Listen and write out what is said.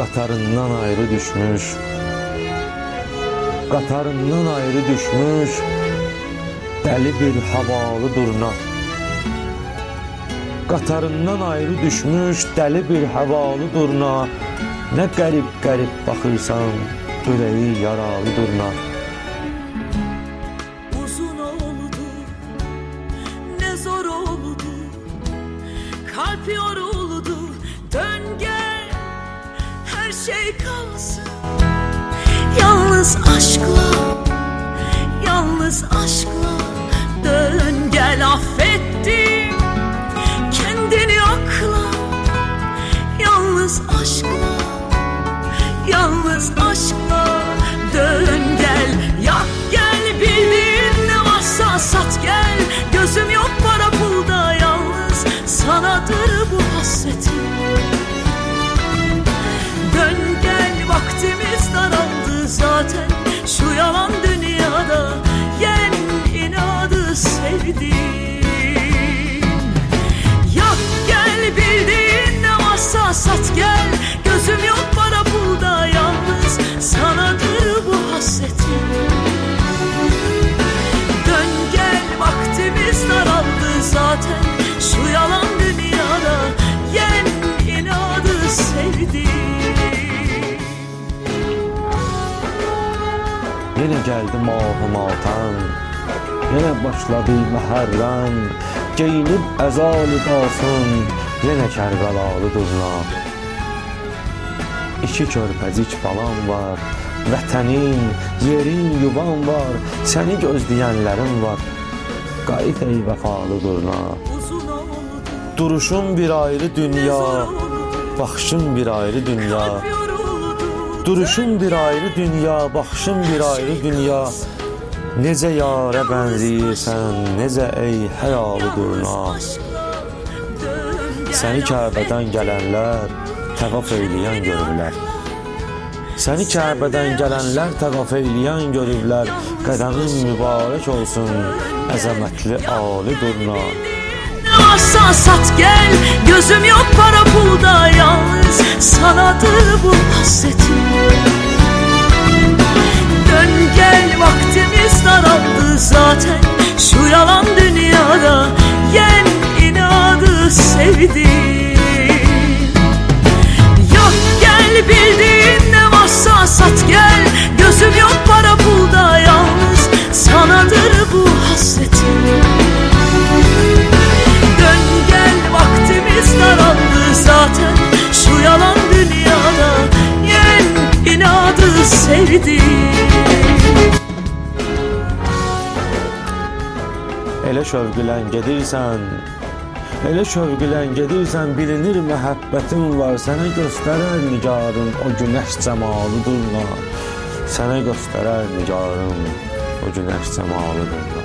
qatarından ayrı düşmüş. Qatarından ayrı düşmüş. Dəli bir havalı durna qatarından ayrı düşmüş dəli bir havalı durna nə qərib qərib baxırsan ürəyi yaralı durna Uzun oldu, ne zor oldu. Kalp yoruldu, şey kalsın. Yalnız aşkla, yalnız aşkla Yine geldi mahım altan Yine başladı məhərrəm. Geyinib əza libasın Yenə kərbəlalı durna İki körpəcik balam var Vətənin, yerin, yuvan var Səni gözləyənlərim var. Qayıt ey vəfalı durna Uzun oldu Duruşun bir ayrı dünya Baxışın bir ayrı dünya Duruşun bir ayrı dünya, baxışın bir ayrı dünya. Necə yarə bənzəyirsən, necə ey həyalı durna Səni Kəbədən gələnlər təvaf eyləyən görürlər Səni Kəbədən gələnlər təvaf eyləyən görürlər Qədəmin mübarək olsun, əzəmətli ali durna Ne varsa sat gel Gözüm yok para pulda yalnız. Sanadır bu hasretim sevdim. Yok gel bildiğin ne varsa sat gel. Gözüm yok para pulda Sanadır bu hasretim. Dön gel vaktimiz daraldı zaten. Şu yalan dünyada yen inadı sevdim. Elə şövqülən gedirsən Elə şövqülən gedirsən bilinir məhəbbətin var. Sənə göstərər nigarın o günəş cəmalı durma Sənə göstərər nigarın o günəş cəmalıdır